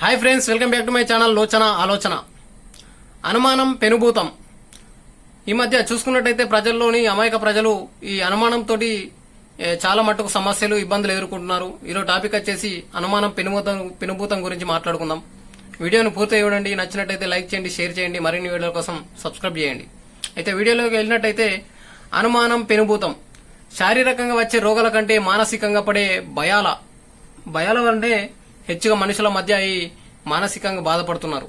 Hi friends welcome back to my channel లోచన ఆలోచన అనుమానం పెనుభూతం. ఈ మధ్య చూసుకున్నట్టయితే ప్రజల్లోని అమాయక ప్రజలు ఈ అనుమానంతో చాలా మట్టుకు సమస్యలు ఇబ్బందులు ఎదుర్కొంటున్నారు. ఈరోజు టాపిక్ వచ్చేసి అనుమానం పెనుభూతం పెనుభూతం గురించి మాట్లాడుకుందాం. వీడియోను పూర్తి చూడండి నచ్చినట్టయితే లైక్ చేయండి షేర్ చేయండి మరిన్ని వీడియోల కోసం సబ్స్క్రైబ్ చేయండి. అయితే వీడియోలోకి వెళ్ళినట్టయితే అనుమానం పెనుభూతం. శారీరకంగా వచ్చే రోగాల కంటే మానసికంగా పడే భయాల భయాల అంటే హెచ్చుగా మనుషుల మధ్య ఈ మానసికంగా బాధపడుతున్నారు.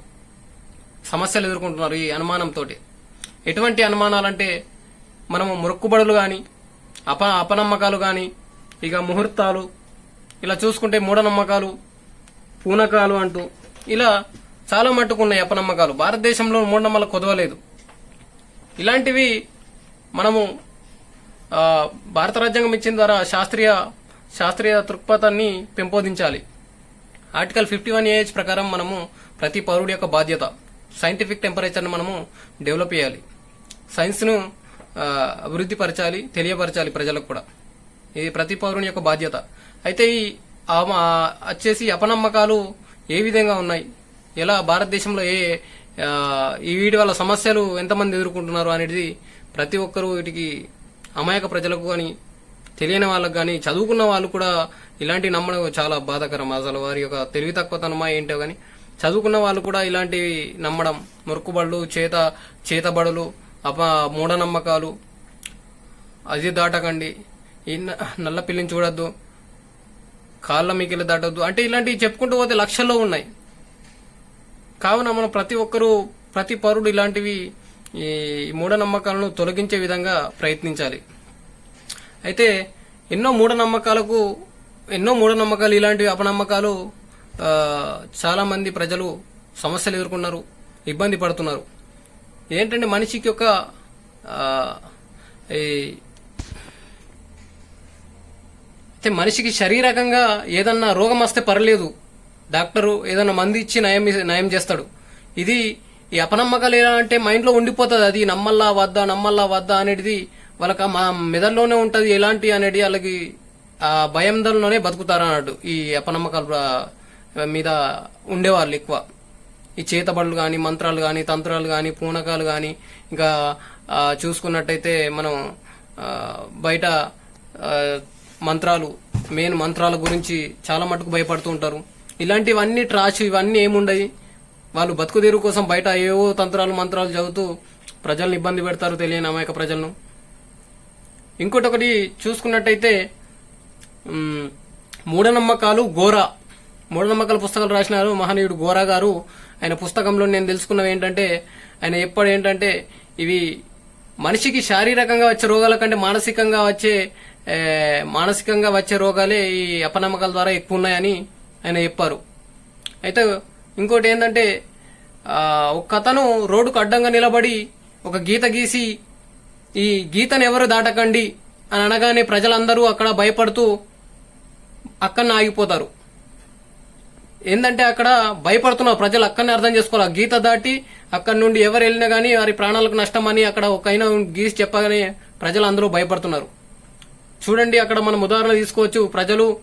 సమస్యలు ఎదుర్కొంటున్నారు ఈ అనుమానంతో ఎటువంటి అనుమానాలంటే మనము మొక్కుబడులు కానీ అప అపనమ్మకాలు కానీ ఇక ముహూర్తాలు ఇలా చూసుకుంటే మూఢనమ్మకాలు పూనకాలు అంటూ ఇలా చాలా మట్టుకున్నాయి అపనమ్మకాలు. భారతదేశంలో మూఢనమ్మలు కొదవలేదు. ఇలాంటివి మనము భారత రాజ్యాంగం ఇచ్చిన ద్వారా శాస్త్రీయ శాస్త్రీయ దృక్పథాన్ని పెంపొందించాలి. ఆర్టికల్ ఫిఫ్టీ వన్ ఏహెచ్ ప్రకారం మనము ప్రతి పౌరుడి యొక్క బాధ్యత సైంటిఫిక్ టెంపరేచర్ను మనము డెవలప్ చేయాలి. సైన్స్ను ఆ, అభివృద్ధి పరచాలి తెలియపరచాలి ప్రజలకు కూడా. ఇది ప్రతి పౌరుని యొక్క బాధ్యత. అయితే ఈ వచ్చేసి అపనమ్మకాలు ఏ విధంగా ఉన్నాయి? ఎలా భారతదేశంలో ఏ ఈ వీటి వల్ల సమస్యలు ఎంతమంది ఎదుర్కొంటున్నారు అనేది ప్రతి ఒక్కరూ వీటికి అమాయక ప్రజలకు కానీ తెలియని వాళ్ళకు కానీ చదువుకున్న వాళ్ళు కూడా ఇలాంటి నమ్మడం చాలా బాధాకరం. అసలు వారి యొక్క తెలివి తక్కువతనమా ఏంటో కానీ చదువుకున్న వాళ్ళు కూడా ఇలాంటివి నమ్మడం మొరుకుబడులు చేత చేతబడులు అప మూఢనమ్మకాలు అది దాటకండి ఈ నల్ల పిల్లిని చూడొద్దు కాళ్ళ మీకెళ్ళి దాటొద్దు అంటే ఇలాంటివి చెప్పుకుంటూ పోతే లక్షల్లో ఉన్నాయి. కావున మనం ప్రతి ఒక్కరూ ప్రతి పౌరుడు ఇలాంటివి ఈ మూఢనమ్మకాలను తొలగించే విధంగా ప్రయత్నించాలి. అయితే ఎన్నో మూఢనమ్మకాలకు ఎన్నో మూఢనమ్మకాలు ఇలాంటివి అపనమ్మకాలు చాలామంది ప్రజలు సమస్యలు ఎదుర్కొన్నారు ఇబ్బంది పడుతున్నారు. ఏంటంటే మనిషికి ఒక ఈ అయితే మనిషికి శారీరకంగా ఏదన్నా రోగం వస్తే పర్లేదు డాక్టరు ఏదన్నా మంది ఇచ్చి నయం నయం చేస్తాడు. ఇది ఈ అపనమ్మకాలు ఎలా అంటే మైండ్లో ఉండిపోతుంది అది నమ్మల్లా వద్దా నమ్మల్లా వద్దా అనేది వాళ్ళకి మా మెదడులోనే ఉంటది ఎలాంటి అనేది వాళ్ళకి ఆ భయంలోనే బతుకుతారు అన్నట్టు. ఈ అపనమ్మకాల మీద ఉండేవాళ్ళు ఎక్కువ. ఈ చేతబడులు కానీ మంత్రాలు కానీ తంత్రాలు కానీ పూనకాలు కానీ ఇంకా చూసుకున్నట్టయితే మనం బయట మంత్రాలు మెయిన్ మంత్రాల గురించి చాలా మటుకు భయపడుతూ ఉంటారు. ఇలాంటివన్నీ ట్రాచ్ ఇవన్నీ ఏముండయి? వాళ్ళు బతుకు కోసం బయట ఏవో తంత్రాలు మంత్రాలు చదువుతూ ప్రజల్ని ఇబ్బంది పెడతారు తెలియని అమాయక ప్రజలను. ఇంకోటి ఒకటి చూసుకున్నట్టయితే మూఢనమ్మకాలు గోరా మూఢనమ్మకాల పుస్తకాలు రాసినారు మహనీయుడు గోరా గారు. ఆయన పుస్తకంలో నేను తెలుసుకున్నవి ఏంటంటే ఆయన ఎప్పుడు ఏంటంటే ఇవి మనిషికి శారీరకంగా వచ్చే రోగాల కంటే మానసికంగా వచ్చే మానసికంగా వచ్చే రోగాలే ఈ అపనమ్మకాల ద్వారా ఎక్కువ ఉన్నాయని ఆయన చెప్పారు. అయితే ఇంకోటి ఏంటంటే ఒక కథను రోడ్డుకు అడ్డంగా నిలబడి ఒక గీత గీసి ఈ గీతను ఎవరు దాటకండి అని అనగానే ప్రజలందరూ అక్కడ భయపడుతూ అక్కడనే ఆగిపోతారు. ఏంటంటే అక్కడ భయపడుతున్న ప్రజలు అక్కడనే అర్థం చేసుకోవాలి. ఆ గీత దాటి అక్కడ నుండి ఎవరు వెళ్ళినా గానీ వారి ప్రాణాలకు నష్టం అని అక్కడ ఒక అయినా గీసి చెప్పగానే ప్రజలు అందరూ భయపడుతున్నారు. చూడండి అక్కడ మనం ఉదాహరణ తీసుకోవచ్చు. ప్రజలు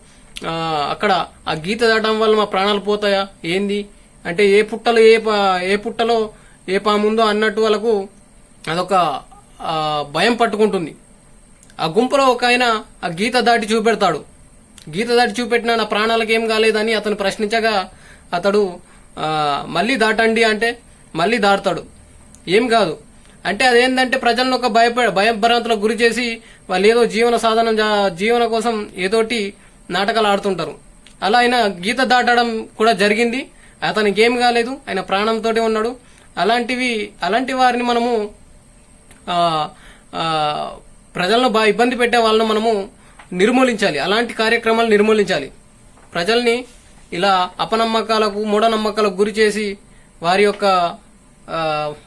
అక్కడ ఆ గీత దాటం వల్ల మా ప్రాణాలు పోతాయా? ఏంది? అంటే ఏ పుట్టలో ఏ పా- ఏ పుట్టలో ఏ పాముందో అన్నట్టు వాళ్ళకు అదొక భయం పట్టుకుంటుంది. ఆ గుంపులో ఒక ఆయన ఆ గీత దాటి చూపెడతాడు. గీత దాటి చూపెట్టినా నా ప్రాణాలకు ఏం కాలేదని అతను ప్రశ్నించగా అతడు మళ్ళీ దాటండి అంటే మళ్ళీ దాటుతాడు ఏం కాదు. అంటే అదేంటంటే ప్రజలను ఒక భయప భయభ్రాంతులకు గురి చేసి వాళ్ళు ఏదో జీవన సాధనం జా- జీవన కోసం ఏదోటి నాటకాలు ఆడుతుంటారు అలా ఆయన గీత దాటడం కూడా జరిగింది. అతనికి ఏం కాలేదు. ఆయన ప్రాణంతో ఉన్నాడు. అలాంటివి అలాంటి వారిని మనము ప్రజలను బాగా ఇబ్బంది పెట్టే వాళ్ళను మనము నిర్మూలించాలి. అలాంటి కార్యక్రమాలు నిర్మూలించాలి. ప్రజల్ని ఇలా అపనమ్మకాలకు మూఢనమ్మకాలకు గురి చేసి వారి యొక్క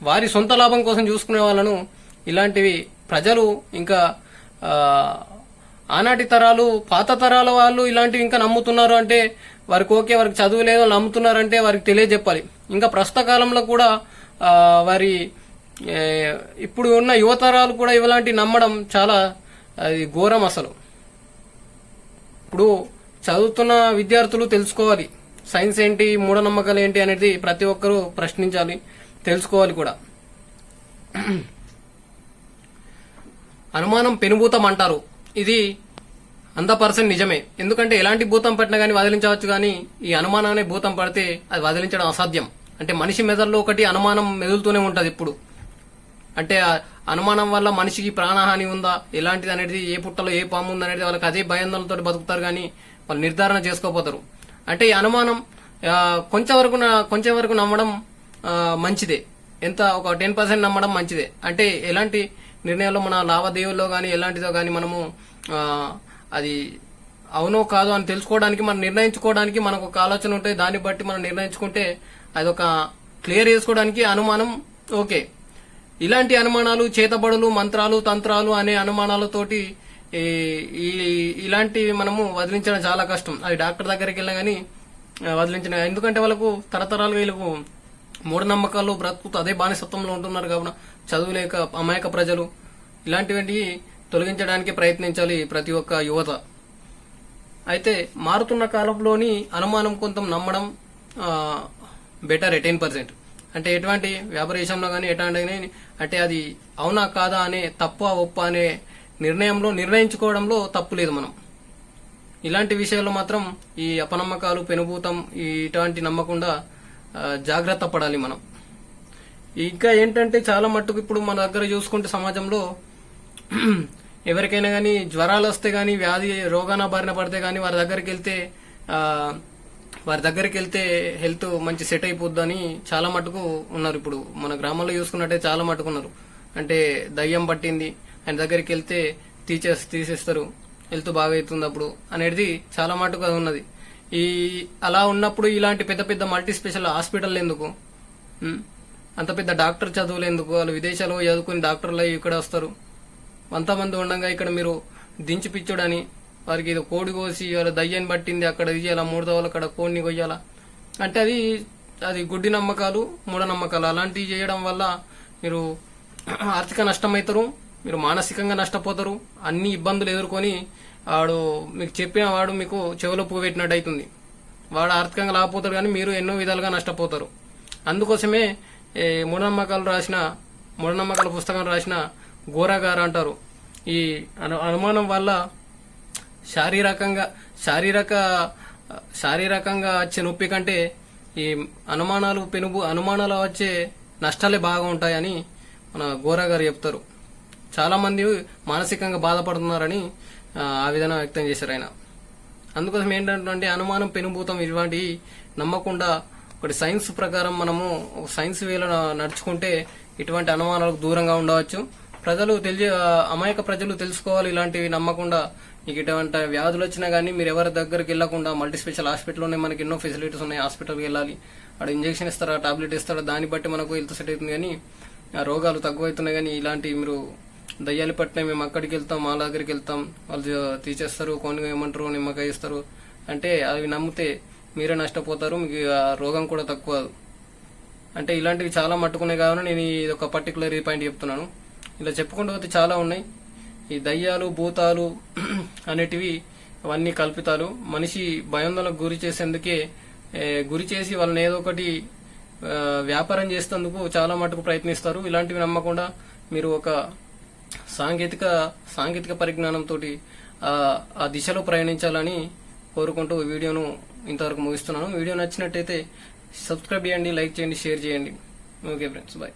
వారి సొంత లాభం కోసం చూసుకునే వాళ్ళను ఇలాంటివి ప్రజలు ఇంకా ఆనాటి తరాలు పాత తరాల వాళ్ళు ఇలాంటివి ఇంకా నమ్ముతున్నారు అంటే వారికి ఓకే వారికి చదువు లేదో నమ్ముతున్నారంటే వారికి తెలియజెప్పాలి. ఇంకా ప్రస్తుత కాలంలో కూడా వారి ఇప్పుడు ఉన్న యువతరాలు కూడా ఇలాంటి నమ్మడం చాలా అది ఘోరం అసలు. ఇప్పుడు చదువుతున్న విద్యార్థులు తెలుసుకోవాలి. సైన్స్ ఏంటి మూఢనమ్మకాలు ఏంటి అనేది ప్రతి ఒక్కరూ ప్రశ్నించాలి తెలుసుకోవాలి కూడా. అనుమానం పెనుభూతం అంటారు. ఇది అంత పర్సెంట్ నిజమే. ఎందుకంటే ఎలాంటి భూతం పట్టినా కానీ వదిలించవచ్చు కానీ ఈ అనుమానం అనే భూతం పడితే అది వదిలించడం అసాధ్యం. అంటే మనిషి మెదడులో ఒకటి అనుమానం మెదులుతూనే ఉంటుంది ఇప్పుడు. అంటే అనుమానం వల్ల మనిషికి ప్రాణహాని ఉందా? ఎలాంటిది అనేది ఏ పుట్టలో ఏ పాము ఉంది అనేది వాళ్ళకి అదే భయాందోళనతో బతుకుతారు కానీ వాళ్ళు నిర్ధారణ చేసుకోపోతారు అంటే ఈ అనుమానం కొంచెం వరకు కొంచెం వరకు నమ్మడం మంచిదే. ఎంత ఒక టెన్ పర్సెంట్ నమ్మడం మంచిదే. అంటే ఎలాంటి నిర్ణయంలో మన లావాదేవీల్లో కానీ ఎలాంటిదో కానీ మనము అది అవునో కాదో అని తెలుసుకోవడానికి మనం నిర్ణయించుకోవడానికి మనకు ఒక ఆలోచన ఉంటే దాన్ని బట్టి మనం నిర్ణయించుకుంటే అదొక క్లియర్ చేసుకోవడానికి అనుమానం ఓకే. ఇలాంటి అనుమానాలు చేతబడులు మంత్రాలు తంత్రాలు అనే అనుమానాలతోటి ఈ ఇలాంటివి మనము వదిలించడం చాలా కష్టం. అది డాక్టర్ దగ్గరికి వెళ్ళినా కానీ వదిలించిన ఎందుకంటే వాళ్ళకు తరతరాలుగా వీళ్ళకు మూఢనమ్మకాలు బ్రతుకుతూ అదే బానిసత్వంలో ఉంటున్నారు కావున చదువు లేక అమాయక ప్రజలు ఇలాంటివి తొలగించడానికి ప్రయత్నించాలి ప్రతి ఒక్క యువత. అయితే మారుతున్న కాలంలోని అనుమానం కొంత నమ్మడం బెటర్ టెన్ పర్సెంట్ అంటే ఎటువంటి వ్యాపారేషంలో కానీ ఎటువంటి అంటే అది అవునా కాదా అనే తప్ప ఒప్ప అనే నిర్ణయంలో నిర్ణయించుకోవడంలో తప్పు లేదు మనం. ఇలాంటి విషయాల్లో మాత్రం ఈ అపనమ్మకాలు పెనుభూతం ఈ ఇటువంటి నమ్మకుండా జాగ్రత్త పడాలి మనం. ఇంకా ఏంటంటే చాలా మట్టుకు ఇప్పుడు మన దగ్గర చూసుకుంటే సమాజంలో ఎవరికైనా కానీ జ్వరాలు వస్తే కానీ వ్యాధి రోగాన బారిన పడితే కానీ వారి దగ్గరికి వెళ్తే వారి దగ్గరికి వెళ్తే హెల్త్ మంచి సెట్ అయిపోద్దని చాలా మటుకు ఉన్నారు ఇప్పుడు. మన గ్రామంలో చూసుకున్నట్టే చాలా మటుకు ఉన్నారు. అంటే దయ్యం పట్టింది ఆయన దగ్గరికి వెళ్తే టీచర్స్ తీసేస్తారు హెల్త్ బాగా అవుతుంది అప్పుడు అనేది చాలా మటుకు ఉన్నది. ఈ అలా ఉన్నప్పుడు ఇలాంటి పెద్ద పెద్ద మల్టీ స్పెషల్ హాస్పిటల్ ఎందుకు? అంత పెద్ద డాక్టర్ చదువులు ఎందుకు? వాళ్ళు విదేశాల్లో చదువుకుని డాక్టర్లు ఇక్కడ వస్తారు. అంతమంది ఉండగా ఇక్కడ మీరు దించిపిచ్చుడని వారికి ఇది కోడి కోసి వాళ్ళ దయ్యాన్ని పట్టింది అక్కడ తీయాలా మూడదవాళ్ళు అక్కడ కోడిని కొయ్యాలా? అంటే అది అది గుడ్డి నమ్మకాలు మూఢనమ్మకాలు అలాంటివి చేయడం వల్ల మీరు ఆర్థిక నష్టం అవుతారు మీరు మానసికంగా నష్టపోతారు అన్ని ఇబ్బందులు ఎదుర్కొని వాడు మీకు చెప్పిన వాడు మీకు చెవిలో పువ్వు పెట్టినట్టు అవుతుంది వాడు ఆర్థికంగా లాభపోతాడు కానీ మీరు ఎన్నో విధాలుగా నష్టపోతారు. అందుకోసమే మూఢనమ్మకాలు రాసిన మూఢనమ్మకాల పుస్తకం రాసిన గోరాగారు అంటారు. ఈ అను అనుమానం వల్ల శారీరకంగా శారీరక శారీరకంగా వచ్చే నొప్పి కంటే ఈ అనుమానాలు పెనుగు అనుమానాలు వచ్చే నష్టాలే బాగా ఉంటాయని మన గోరా గారు చెప్తారు. చాలామంది మానసికంగా బాధపడుతున్నారని ఆ, విధంగా వ్యక్తం చేశారు ఆయన. అందుకోసం ఏంటంటే అనుమానం పెనుభూతం ఇటువంటి నమ్మకుండా ఒకటి సైన్స్ ప్రకారం మనము సైన్స్ వేలో నడుచుకుంటే ఇటువంటి అనుమానాలకు దూరంగా ఉండవచ్చు. ప్రజలు తెలియ అమాయక ప్రజలు తెలుసుకోవాలి ఇలాంటివి నమ్మకుండా మీకు ఇటువంటి వ్యాధులు వచ్చినా కానీ మీరు ఎవరి దగ్గరికి వెళ్ళకుండా మల్టీ స్పెషల్ హాస్పిటల్లోనే మనకి ఎన్నో ఫెసిలిటీస్ ఉన్నాయి. హాస్పిటల్కి వెళ్ళాలి. అక్కడ ఇంజెక్షన్ ఇస్తారా టాబ్లెట్ ఇస్తారా దాన్ని బట్టి మనకు హెల్త్ సెట్ అవుతుంది కానీ ఆ రోగాలు తక్కువైతున్నాయి కానీ ఇలాంటి మీరు దయ్యాలు పట్టిన మేము అక్కడికి వెళ్తాం మా దగ్గరికి వెళ్తాం. వాళ్ళు తీసేస్తారు కొన్ని ఏమంటారు నిమ్మకాయ ఇస్తారు. అంటే అవి నమ్మితే మీరే నష్టపోతారు మీకు ఆ రోగం కూడా తక్కువ. అంటే ఇలాంటివి చాలా మట్టుకునే కావున నేను ఇది ఒక పర్టికులర్ పాయింట్ చెప్తున్నాను. ఇలా చెప్పుకుంటూ పోతే చాలా ఉన్నాయి. ఈ దయ్యాలు భూతాలు అనేటివి అవన్నీ కల్పితాలు. మనిషి భయాందోళనకు గురి చేసేందుకే గురి చేసి వాళ్ళని ఏదో ఒకటి వ్యాపారం చేసేందుకు చాలా మటుకు ప్రయత్నిస్తారు. ఇలాంటివి నమ్మకుండా మీరు ఒక సాంకేతిక సాంకేతిక పరిజ్ఞానంతో ఆ దిశలో ప్రయాణించాలని కోరుకుంటూ వీడియోను ఇంతవరకు ముగిస్తున్నాను. వీడియో నచ్చినట్టయితే సబ్స్క్రైబ్ చేయండి లైక్ చేయండి షేర్ చేయండి. Okay friends bye.